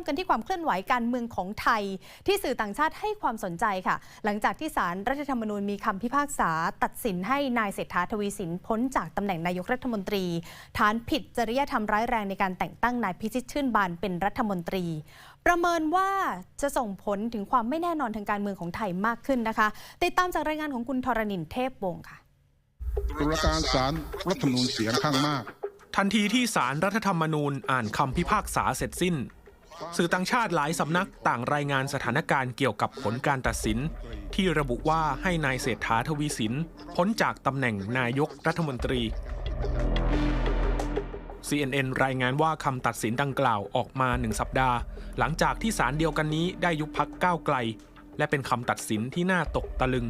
มกันที่ความเคลื่อนไหวการเมืองของไทย ที่สื่อต่างชาติให้ความสนใจค่ะ หลังจากที่ศาลรรัฐธรรมนูญมีคำพิพากษา ตัดสินให้นายเศรษฐาทวีสินพ้นจากตำแหน่งนายกรัฐมนตรี ฐานผิดจริยธรรมร้ายแรงในการแต่งตั้งนายพิชิตชื่นบานเป็นรัฐมนตรี ประเมินว่าจะส่งผลถึงความไม่แน่นอนทางการเมืองของไทยมากขึ้นนะคะ ติดตามจากรายงานของคุณธรณินเทพวงศ์ค่ะตุลาการศาลรัฐธรรมนูญเสียงข้างมาก ทันทีที่สารรัฐธรรมนูญอ่านคำพิพากษาเสร็จสิ้น สื่อต่างชาติหลายสำนักต่างรายงานสถานการณ์เกี่ยวกับผลการตัดสิน ที่ระบุว่าให้นายเศรษฐาทวีสินพ้นจากตำแหน่งนายกรัฐมนตรี CNN รายงานว่าคำตัดสินดังกล่าวออกมาหนึ่งสัปดาห์ หลังจากที่ศาลเดียวกันนี้ได้ยุบพักก้าวไกล และเป็นคำตัดสินที่น่าตกตะลึง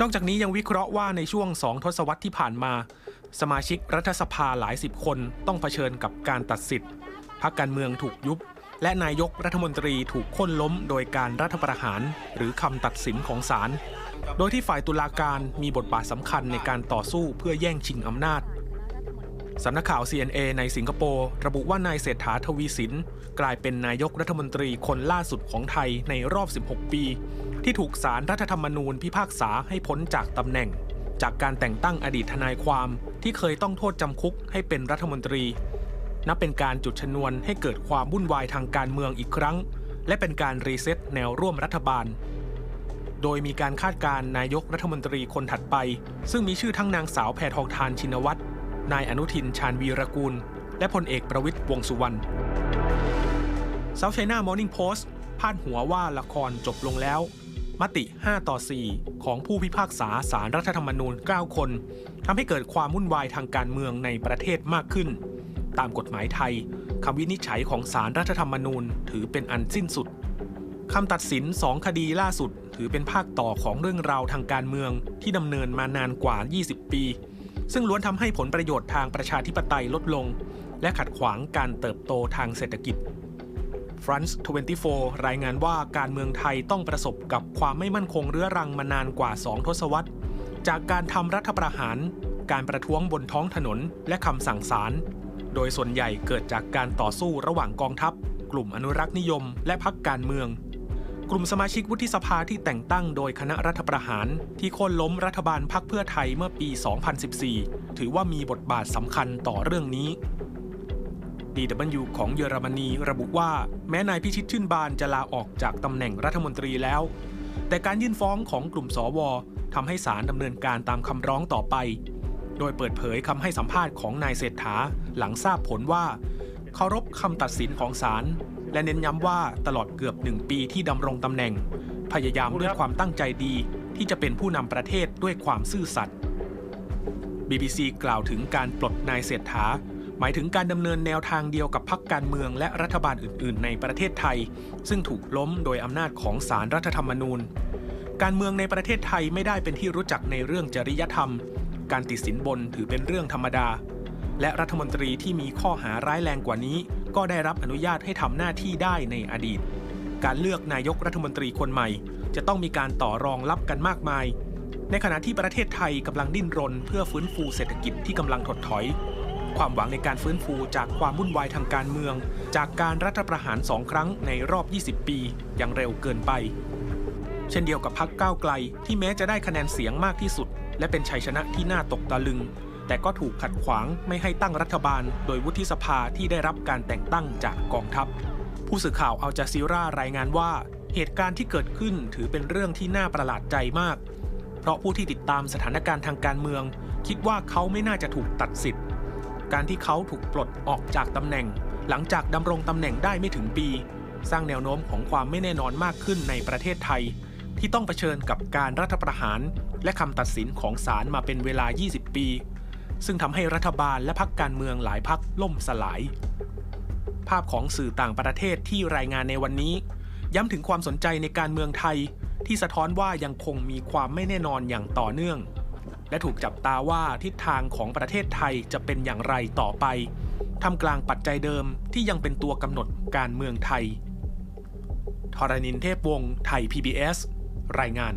นอกจากนี้ยังวิเคราะห์ว่าในช่วงสองทศวรรษที่ผ่านมา สมาชิกรัฐสภาหลายสิบคนต้องเผชิญกับการตัดสิทธิ์พักการเมืองถูกยุบ และนายกรัฐมนตรีถูกค่นล้มโดยการรัฐประหาร หรือคำตัดสินของศาล โดยที่ฝ่ายตุลาการมีบทบาทสำคัญในการต่อสู้เพื่อแย่งชิงอำนาจสำนักข่าว CNA ในสิงคโปร์ระบุว่านายเศรษฐาทวีสิน กลายเป็นนายกรัฐมนตรีคนล่าสุดของไทยในรอบ 16 ปี ที่ถูกสารรัฐธรรมนูญพิพากษาให้พ้นจากตำแหน่ง จากการแต่งตั้งอดีตทนายความที่เคยต้องโทษจำคุกให้เป็นรัฐมนตรี นับเป็นการจุดชนวนให้เกิดความวุ่นวายทางการเมืองอีกครั้ง และเป็นการรีเซ็ตแนวร่วมรัฐบาล โดยมีการคาดการนายกรัฐมนตรีคนถัดไป ซึ่งมีชื่อทั้งนางสาวแพทองทานชินวัตรนายอนุทินชาญวีรกูล และพลเอกประวิตยวงสุวรรณเซาท์ไชน่ามอร์นิ่งโพสต์พาดหัวว่าละครจบลงแล้ว มติ 5 ต่อ 4 ของผู้พิพากษาสารรัฐธรรมนูญ 9 คนทำให้เกิดความวุ่นวายทางการเมืองในประเทศมากขึ้น ตามกฎหมายไทยคำวินิจฉัยของสารรัฐธรรมนูญถือเป็นอันสิ้นสุดคำตัดสิน2คดีล่าสุด ถือเป็นภาคต่อของเรื่องราวทางการเมืองที่ดำเนินมานานกว่า 20 ปี ซึ่งล้วนทำให้ผลประโยชน์ทางประชาธิปไตยลดลง และขัดขวางการเติบโตทางเศรษฐกิจ France 24 รายงานว่าการเมืองไทยต้องประสบกับความไม่มั่นคงเรื้อรังมานานกว่า 2 ทศวรรษ จากการทำรัฐประหาร การประท้วงบนท้องถนน และคำสั่งศาล โดยส่วนใหญ่เกิดจากการต่อสู้ระหว่างกองทัพ กลุ่มอนุรักษ์นิยม และพรรคการเมือง กลุ่มสมาชิกวุฒิสภาที่แต่งตั้งโดยคณะรัฐประหาร ที่โค่นล้มรัฐบาลพรรคเพื่อไทยเมื่อปี 2014 ถือว่ามีบทบาทสำคัญต่อเรื่องนี้ DW ของเยอรมนีระบุว่า แม้นายพิชิตชื่นบานจะลาออกจากตำแหน่งรัฐมนตรีแล้ว แต่การยื่นฟ้องของกลุ่มสวทำให้ศาลดำเนินการตามคำร้องต่อไป โดยเปิดเผยคำให้สัมภาษณ์ของนายเศรษฐาหลังทราบผลว่าเคารพคำตัดสินของศาลและเน้นย้ำว่าตลอดเกือบหนึ่งปีที่ดำรงตำแหน่ง พยายามด้วยความตั้งใจดีที่จะเป็นผู้นำประเทศด้วยความซื่อสัตย์ BBC กล่าวถึงการปลดนายเศรษฐา หมายถึงการดำเนินแนวทางเดียวกับพรรคการเมืองและรัฐบาลอื่น ๆ ในประเทศไทย ซึ่งถูกล้มโดยอำนาจของสารรัฐธรรมนูญ การเมืองในประเทศไทยไม่ได้เป็นที่รู้จักในเรื่องจริยธรรม การติดสินบนถือเป็นเรื่องธรรมดา และรัฐมนตรีที่มีข้อหาร้ายแรงกว่านี้ ก็ได้รับอนุญาตให้ทำหน้าที่ได้ในอดีต การเลือกนายกรัฐมนตรีคนใหม่ จะต้องมีการต่อรองรับกันมากมาย ในขณะที่ประเทศไทยกำลังดิ้นรน เพื่อฟื้นฟูเศรษฐกิจที่กำลังถดถอย ความหวังในการฟื้นฟูจากความวุ่นวายทางการเมือง จากการรัฐประหารสองครั้งในรอบ 20 ปียังเร็วเกินไป เช่นเดียวกับพรรคก้าวไกล ที่แม้จะได้คะแนนเสียงมากที่สุด และเป็นชัยชนะที่น่าตกตะลึง แต่ก็ถูกขัดขวางไม่ให้ตั้งรัฐบาล โดยวุฒิสภาที่ได้รับการแต่งตั้งจากกองทัพ ผู้สื่อข่าวอัลจาซีรารายงานว่า เหตุการณ์ที่เกิดขึ้นถือเป็นเรื่องที่น่าประหลาดใจมาก เพราะผู้ที่ติดตามสถานการณ์ทางการเมือง คิดว่าเขาไม่น่าจะถูกตัดสิทธิ์ การที่เขาถูกปลดออกจากตำแหน่ง หลังจากดำรงตำแหน่งได้ไม่ถึงปี สร้างแนวโน้มของความไม่แน่นอนมากขึ้นในประเทศไทยที่ต้องเผชิญกับการรัฐประหาร และคำตัดสินของศาลมาเป็นเวลา 20 ปี ซึ่งทำให้รัฐบาลและพรรคการเมืองหลายพรรคล่มสลาย ภาพของสื่อต่างประเทศที่รายงานในวันนี้ ย้ำถึงความสนใจในการเมืองไทย ที่สะท้อนว่ายังคงมีความไม่แน่นอนอย่างต่อเนื่อง และถูกจับตาว่าทิศทางของประเทศไทยจะเป็นอย่างไรต่อไปทำกลางปัจจัยเดิมที่ยังเป็นตัวกำหนดการเมืองไทยทรณินเทพวงศ์ไทย PBS รายงาน